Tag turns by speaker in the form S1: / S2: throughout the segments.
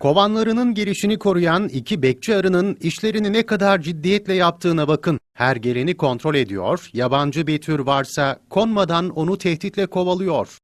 S1: Kovanlarının girişini koruyan iki bekçi arının işlerini ne kadar ciddiyetle yaptığına bakın. Her geleni kontrol ediyor, yabancı bir tür varsa konmadan onu tehditle kovalıyor.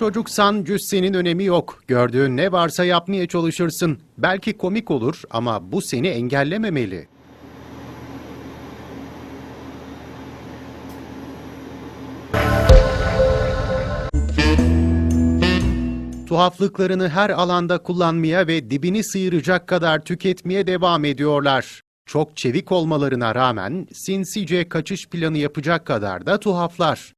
S1: Çocuksan cüssenin önemi yok. Gördüğün ne varsa yapmaya çalışırsın. Belki komik olur ama bu seni engellememeli. Tuhaflıklarını her alanda kullanmaya ve dibini sıyıracak kadar tüketmeye devam ediyorlar. Çok çevik olmalarına rağmen sinsice kaçış planı yapacak kadar da tuhaflar.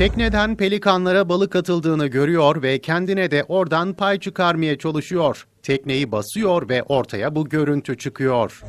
S1: Tekneden pelikanlara balık atıldığını görüyor ve kendine de oradan pay çıkarmaya çalışıyor. Tekneyi basıyor ve ortaya bu görüntü çıkıyor.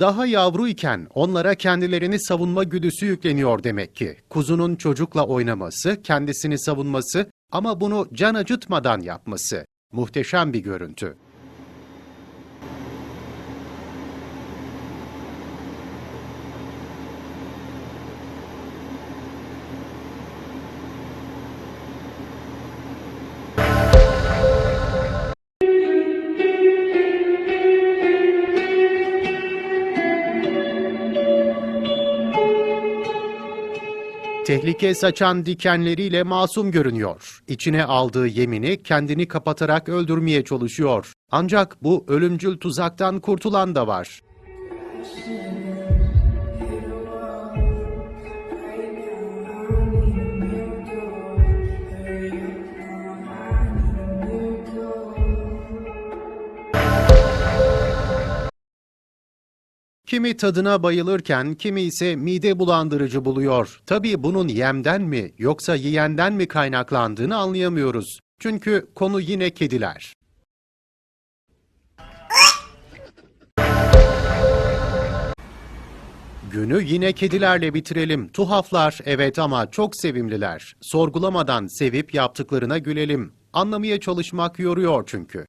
S1: Daha yavru iken onlara kendilerini savunma güdüsü yükleniyor demek ki. Kuzunun çocukla oynaması, kendisini savunması ama bunu can acıtmadan yapması. Muhteşem bir görüntü. Tehlike saçan dikenleriyle masum görünüyor. İçine aldığı yemini kendini kapatarak öldürmeye çalışıyor. Ancak bu ölümcül tuzaktan kurtulan da var. Kimi tadına bayılırken kimi ise mide bulandırıcı buluyor. Tabii bunun yemden mi yoksa yiyenden mi kaynaklandığını anlayamıyoruz. Çünkü konu yine kediler. Günü yine kedilerle bitirelim. Tuhaflar evet ama çok sevimliler. Sorgulamadan sevip yaptıklarına gülelim. Anlamaya çalışmak yoruyor çünkü.